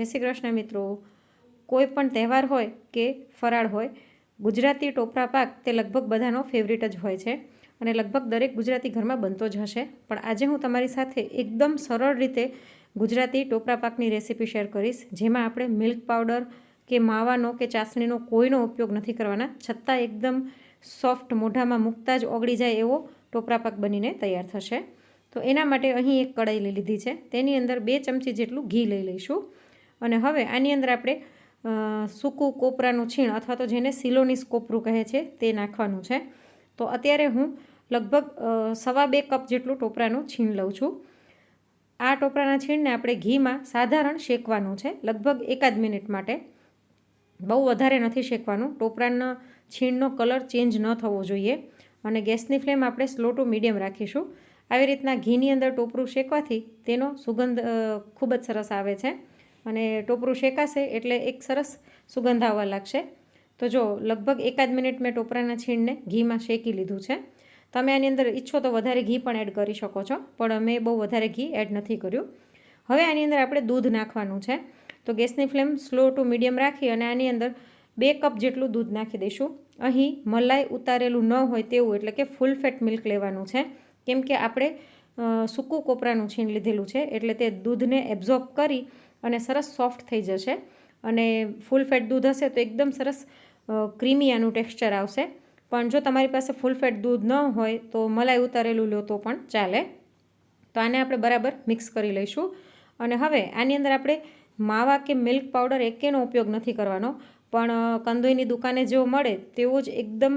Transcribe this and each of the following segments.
જય શ્રી કૃષ્ણ મિત્રો. કોઈ પણ તહેવાર હોય કે ફરાળ હોય, ગુજરાતી ટોપરા પાક તે લગભગ બધાનો ફેવરિટ જ હોય છે અને લગભગ દરેક ગુજરાતી ઘરમાં બનતો જ હશે. પણ આજે હું તમારી સાથે એકદમ સરળ રીતે ગુજરાતી ટોપરા પાકની રેસીપી શેર કરીશ, જેમાં આપણે મિલ્ક પાવડર કે માવાનો કે ચાસણીનો કોઈનો ઉપયોગ નથી કરવાના, છતાં એકદમ સોફ્ટ મોઢામાં મૂકતા જ ઓગળી જાય એવો ટોપરા પાક બનીને તૈયાર થશે. તો એના માટે અહીં એક કડાઈ લઈ લીધી છે. તેની અંદર બે ચમચી જેટલું ઘી લઈ લઈશું. અને હવે આની અંદર આપણે સૂકું કોપરાનું છીણ અથવા તો જેને સિલોનીસ કોપરું કહે છે તે નાખવાનું છે. તો અત્યારે હું લગભગ સવા બે કપ જેટલું ટોપરાનું છીણ લઉં છું. આ ટોપરાના છીણને આપણે ઘીમાં સાધારણ શેકવાનું છે, લગભગ એકાદ મિનિટ માટે. બહુ વધારે નથી શેકવાનું. ટોપરાના છીણનો કલર ચેન્જ ન થવો જોઈએ અને ગેસની ફ્લેમ આપણે સ્લો ટુ મીડિયમ રાખીશું. આવી રીતના ઘીની અંદર ટોપરું શેકવાથી તેનો સુગંધ ખૂબ જ સરસ આવે છે. અને ટોપરું શેકાશે એટલે એક સરસ સુગંધ આવવા લાગશે. તો જો લગભગ એકાદ મિનિટ મેં ટોપરાના છીણને ઘીમાં શેકી લીધું છે. તમે આની અંદર ઈચ્છો તો વધારે ઘી પણ એડ કરી શકો છો, પણ મેં બહુ વધારે ઘી એડ નથી કર્યું. હવે આની અંદર આપણે દૂધ નાખવાનું છે. તો ગેસની ફ્લેમ સ્લો ટુ મીડિયમ રાખી અને આની અંદર બે કપ જેટલું દૂધ નાખી દઈશું. અહીં મલાઈ ઉતારેલું ન હોય તેવું એટલે કે ફૂલ ફેટ મિલ્ક લેવાનું છે. કેમ કે આપણે સૂકું કોપરાનું છીણ લીધેલું છે એટલે તે દૂધને એબ્ઝોર્બ કરી અને સરસ સોફ્ટ થઈ જશે. અને ફૂલ ફેટ દૂધ હશે તો એકદમ સરસ ક્રીમી આનું ટેક્સચર આવશે. પણ જો તમારી પાસે ફૂલ ફેટ દૂધ ન હોય તો મલાઈ ઉતારેલું લો તો પણ ચાલે. તો આને આપણે બરાબર મિક્સ કરી લઈશું. અને હવે આની અંદર આપણે માવા કે મિલ્ક પાવડર એકેનો ઉપયોગ નથી કરવાનો. પણ કંદોઈની દુકાને જેવો મળે તેવો જ એકદમ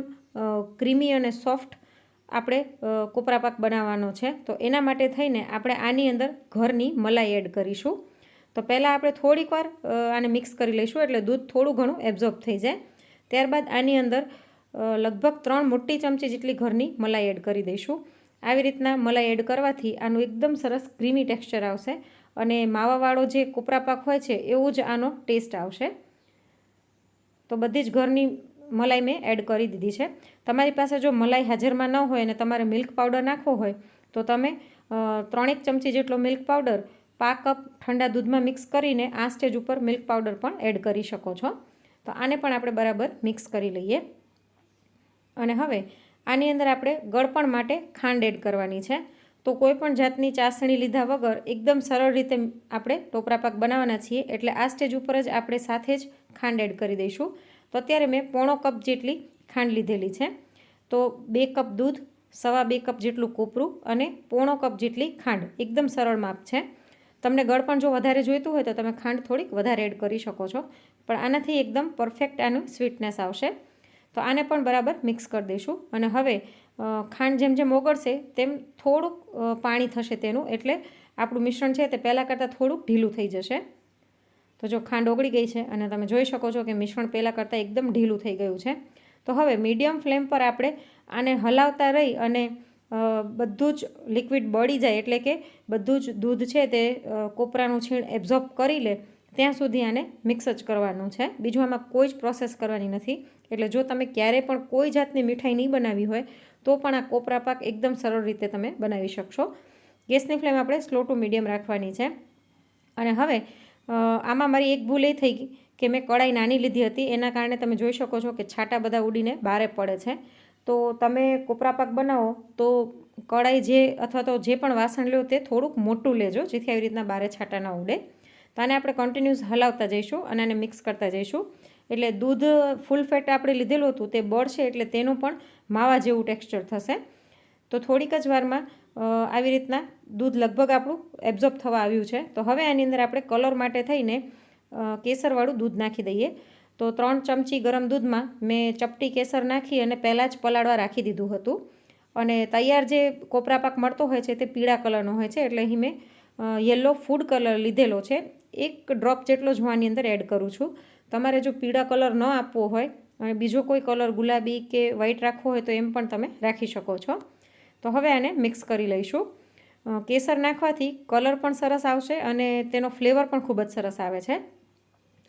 ક્રીમી અને સોફ્ટ આપણે કોપરા પાક બનાવવાનો છે. તો એના માટે થઈને આપણે આની અંદર ઘરની મલાઈ એડ કરીશું. તો પહેલાં આપણે થોડીક વાર આને મિક્સ કરી લઈશું, એટલે દૂધ થોડું ઘણું એબ્ઝોર્બ થઈ જાય. ત્યારબાદ આની અંદર લગભગ ત્રણ મોટી ચમચી જેટલી ઘરની મલાઈ એડ કરી દઈશું. આવી રીતના મલાઈ એડ કરવાથી આનું એકદમ સરસ ક્રીમી ટેક્સચર આવશે અને માવાવાળો જે કોપરા પાક હોય છે, એવું જ આનો ટેસ્ટ આવશે. તો બધી જ ઘરની મલાઈ મેં એડ કરી દીધી છે. તમારી પાસે જો મલાઈ હાજરમાં ન હોય અને તમારે મિલ્ક પાવડર નાખવો હોય, તો તમે ત્રણેક ચમચી જેટલો મિલ્ક પાવડર પા કપ ઠંડા દૂધમાં મિક્સ કરીને આ સ્ટેજ ઉપર મિલ્ક પાવડર પણ એડ કરી શકો છો. તો આને પણ આપણે બરાબર મિક્સ કરી લઈએ. અને હવે આની અંદર આપણે ગળપણ માટે ખાંડ એડ કરવાની છે. તો કોઈપણ જાતની ચાસણી લીધા વગર એકદમ સરળ રીતે આપણે ટોપરા પાક બનાવવાના છીએ એટલે આ સ્ટેજ ઉપર જ આપણે સાથે જ ખાંડ એડ કરી દઈશું. તો અત્યારે મેં પોણો કપ જેટલી ખાંડ લીધેલી છે. તો બે કપ દૂધ, સવા બે કપ જેટલું કોપરું અને પોણો કપ જેટલી ખાંડ. એકદમ સરળ માપ છે. તમને ગળપણ જો વધારે જોઈતું હોય તો તમે ખાંડ થોડીક વધારે એડ કરી શકો છો. પણ આનાથી એકદમ પરફેક્ટ આનું સ્વીટનેસ આવશે. તો આને પણ બરાબર મિક્સ કરી દઈશું. અને હવે ખાંડ જેમ જેમ ઓગળશે તેમ થોડુંક પાણી થશે તેનું. એટલે આપણું મિશ્રણ છે તે પહેલાં કરતાં થોડુંક ઢીલું થઈ જશે. તો જો ખાંડ ઓગળી ગઈ છે અને તમે જોઈ શકો છો કે મિશ્રણ પહેલાં કરતાં એકદમ ઢીલું થઈ ગયું છે. તો હવે મીડિયમ ફ્લેમ પર આપણે આને હલાવતા રહી અને બધું જ લિક્વિડ બળી જાય એટલે કે બધું જ દૂધ છે તે કોપરાનું છીણ એબ્ઝોર્બ કરી લે, ત્યાં સુધી આને મિક્સ જ કરવાનું છે. બીજું આમાં કોઈ જ પ્રોસેસ કરવાની નથી. એટલે જો તમે ક્યારેય પણ કોઈ જાતની મીઠાઈ નહીં બનાવી હોય, તો પણ આ કોપરા પાક એકદમ સરળ રીતે તમે બનાવી શકશો. ગેસની ફ્લેમ આપણે સ્લો ટુ મીડિયમ રાખવાની છે. અને હવે આમાં મારી એક ભૂલ એ થઈ ગઈ કે મેં કડાઈ નાની લીધી હતી. એના કારણે તમે જોઈ શકો છો કે છાંટા બધા ઉડીને બારે પડે છે. તો તમે કોપરા પાક બનાવો, તો કડાઈ જે અથવા તો જે પણ વાસણ લો તે થોડુંક મોટું લેજો, જેથી આવી રીતના બારે છાંટા ન ઉડે. તો આને આપણે કન્ટિન્યુઅસ હલાવતા જઈશું અને આને મિક્સ કરતા જઈશું. એટલે દૂધ ફૂલ ફેટ આપણે લીધેલું હતું તે બળશે એટલે તેનું પણ માવા જેવું ટેક્સચર થશે. તો થોડીક જ વારમાં આવી રીતના દૂધ લગભગ આપણું એબ્ઝોર્બ થવા આવ્યું છે. તો હવે આની અંદર આપણે કલર માટે થઈને કેસરવાળું દૂધ નાખી દઈએ. તો ત્રણ ચમચી ગરમ દૂધમાં મેં ચપટી કેસર નાખી અને પહેલાં જ પલાળવા રાખી દીધું હતું. અને તૈયાર જે કોપરા પાક મળતો હોય છે તે પીળા કલરનો હોય છે, એટલે અહીં મેં યલો ફૂડ કલર લીધેલો છે. એક ડ્રોપ જેટલો જ હું આની અંદર એડ કરું છું. તમારે જો પીળા કલર ન આપવો હોય અને બીજો કોઈ કલર ગુલાબી કે વ્હાઈટ રાખવો હોય તો એમ પણ તમે રાખી શકો છો. તો હવે આને મિક્સ કરી લઈશું. કેસર નાખવાથી કલર પણ સરસ આવશે અને તેનો ફ્લેવર પણ ખૂબ જ સરસ આવે છે.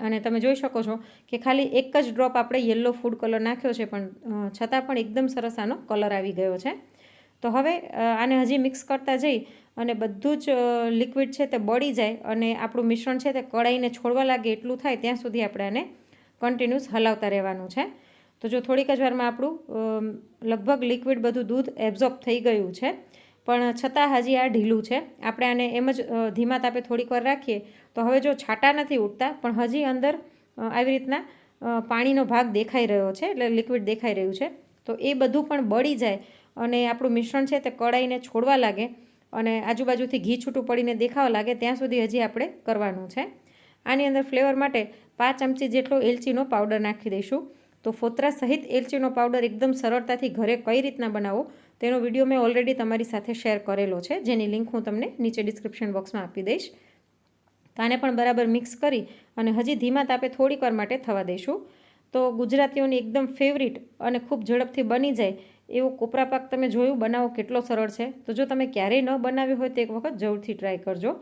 અને તમે જોઈ શકો છો કે ખાલી એક જ ડ્રોપ આપણે યલો ફૂડ કલર નાખ્યો છે, પણ છતાં પણ એકદમ સરસ આનો કલર આવી ગયો છે. તો હવે આને હજી મિક્સ કરતા જઈ અને બધું જ લિક્વિડ છે તે બળી જાય અને આપણું મિશ્રણ છે તે કળાઈને છોડવા લાગે એટલું થાય ત્યાં સુધી આપણે આને કન્ટિન્યુઅસ હલાવતા રહેવાનું છે. તો જો થોડીક જ વારમાં આપણું લગભગ લિક્વિડ બધું દૂધ એબ્ઝોર્બ થઈ ગયું છે. પણ છતાં હજી આ ઢીલું છે. આપણે આને એમ જ ધીમા તાપે થોડીક વાર રાખીએ તો હવે જો છાંટા નથી ઉઠતા પણ હજી અંદર આવી રીતના પાણીનો ભાગ દેખાઈ રહ્યો છે, એટલે લિક્વિડ દેખાઈ રહ્યું છે, તો એ બધું પણ બળી જાય અને આપણું મિશ્રણ છે તે કડાઈને છોડવા લાગે અને આજુબાજુથી ઘી છૂટું પડીને દેખાવા લાગે, ત્યાં સુધી હજી આપણે કરવાનું છે. આની અંદર ફ્લેવર માટે પાંચ ચમચી જેટલો એલચીનો પાવડર નાખી દઈશું. તો ફોતરા સહિત એલચીનો પાવડર એકદમ સરળતાથી ઘરે કઈ રીતના બનાવો તેનો વીડિયો મેં ઓલરેડી તમારી સાથે શેર કરેલો છે, જેની લિંક હું તમને નીચે ડિસ્ક્રિપ્શન બોક્સમાં આપી દઈશ. તો આને પણ બરાબર મિક્સ કરી અને હજી ધીમા તાપે થોડીક વાર માટે થવા દઈશું. તો ગુજરાતીઓની એકદમ ફેવરિટ અને ખૂબ ઝડપથી બની જાય એવો કોપરા પાક તમે જોયું, બનાવો કેટલો સરળ છે. તો જો તમે ક્યારેય ન બનાવ્યો હોય તો એક વખત જરૂરથી ટ્રાય કરજો.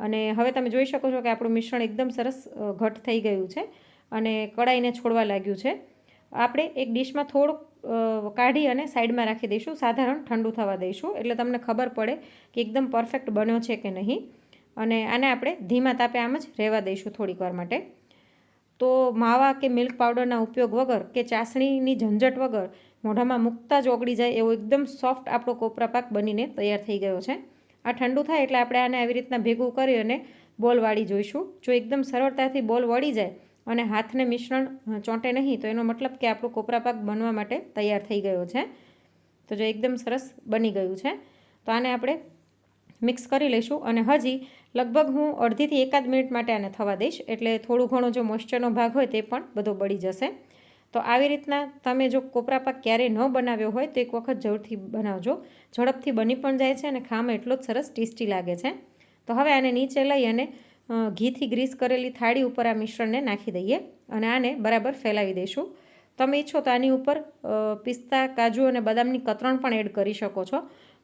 અને હવે તમે જોઈ શકો છો કે આપણું મિશ્રણ એકદમ સરસ ઘટ થઈ ગયું છે અને કડાઈને છોડવા લાગ્યું છે. આપણે એક ડીશમાં થોડુંક કાઢી અને સાઈડમાં રાખી દઈશું. સાધારણ ઠંડુ થવા દઈશું. એટલે તમને ખબર પડે કે એકદમ પરફેક્ટ બન્યો છે કે નહીં. અને આને આપણે ધીમા તાપે આમ જ રહેવા દઈશું થોડીક વાર માટે. તો માવા કે મિલ્ક પાવડરના ઉપયોગ વગર કે ચાસણીની ઝંઝટ વગર મોઢામાં મૂકતા જ ઓગળી જાય એવો એકદમ સોફ્ટ આપણો કોપરા પાક બનીને તૈયાર થઈ ગયો છે. આ ઠંડુ થાય એટલે આપણે આને આવી રીતના ભેગું કરી અને બોલ વાળી જોઈશું. જો એકદમ સરળતાથી બોલ વળી જાય અને હાથને મિશ્રણ ચોંટે નહીં તો એનો મતલબ કે આપણું કોપરા પાક બનવા માટે તૈયાર થઈ ગયો છે. તો જો એકદમ સરસ બની ગયું છે. તો આને આપણે મિક્સ કરી લઈશું અને હજી લગભગ હું અડધીથી એકાદ મિનિટ માટે આને થવા દઈશ. એટલે થોડું ઘણું જો મોઇશ્ચરનો ભાગ હોય તે પણ બધો બળી જશે. તો આવી રીતના તમે જો કોપરા પાક ક્યારેય ન બનાવ્યો હોય તો એક વખત જરૂરથી બનાવજો. ઝડપથી બની પણ જાય છે અને ખાવામાં એટલો જ સરસ ટેસ્ટી લાગે છે. તો હવે આને નીચે લઈ અને ઘીથી ગ્રીસ કરેલી થાળી ઉપર આ મિશ્રણને નાખી દઈએ અને આને બરાબર ફેલાવી દઈશું. તમે ઈચ્છો તો આની ઉપર પિસ્તા, કાજુ અને બદામની કતરણ પણ એડ કરી શકો છો.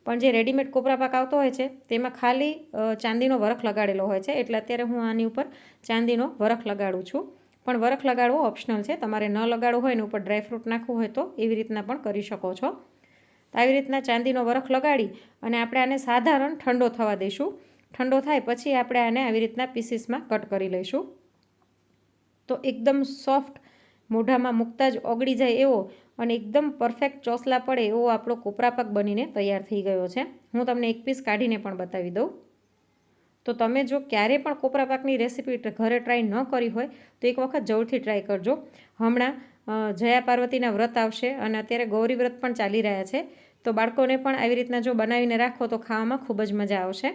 પણ જે રેડીમેડ કોપરા પાક આવતો હોય છે, તેમાં ખાલી ચાંદીનો વરખ લગાડેલો હોય છે. એટલે અત્યારે હું આની ઉપર ચાંદીનો વરખ લગાડું છું. પણ વરખ લગાડવો ઓપ્શનલ છે. તમારે ન લગાડવું હોય ને ઉપર ડ્રાયફ્રૂટ નાખવું હોય તો એવી રીતના પણ કરી શકો છો. આવી રીતના ચાંદીનો વરખ લગાડી અને આપણે આને સાધારણ ઠંડો થવા દઈશું. ઠંડો થાય પછી આપણે આને આવી રીતના પીસીસમાં કટ કરી લઈશું. તો એકદમ સોફ્ટ મોઢામાં મૂકતા જ ઓગળી જાય એવો અને એકદમ પરફેક્ટ ચોસલા પડે એવો આપણો કોપરા પાક બનીને તૈયાર થઈ ગયો છે. હું તમને એક પીસ કાઢીને પણ બતાવી દઉં. તો તમે જો ક્યારે પણ કોપરા પાકની રેસીપી ઘરે ટ્રાય ન કરી હોય, તો એક વખત જરૂરથી ટ્રાય કરજો. હમણાં જયા પાર્વતીના વ્રત આવશે અને અત્યારે ગૌરી વ્રત પણ ચાલી રહ્યા છે. તો બાળકોને પણ આવી રીતના જો બનાવીને રાખો તો ખાવામાં ખૂબ જ મજા આવશે.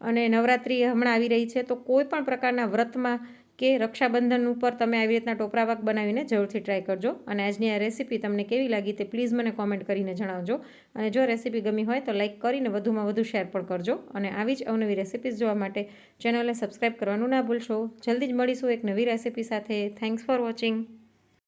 અને નવરાત્રિ હમણાં આવી રહી છે, તો કોઈ પણ પ્રકારના વ્રતમાં કે રક્ષાબંધન ઉપર તમે આવી રીતના ટોપરા પાક બનાવીને જરૂરથી ટ્રાય કરજો. અને આજની આ રેસીપી તમને કેવી લાગી તે પ્લીઝ મને કોમેન્ટ કરીને જણાવજો. અને જો રેસીપી ગમી હોય તો લાઇક કરીને વધુમાં વધુ શેર પણ કરજો. અને આવી જ અવનવી રેસીપીઝ જોવા માટે ચેનલને સબસ્ક્રાઈબ કરવાનું ના ભૂલશો. જલ્દી જ મળીશું એક નવી રેસીપી સાથે. Thanks for watching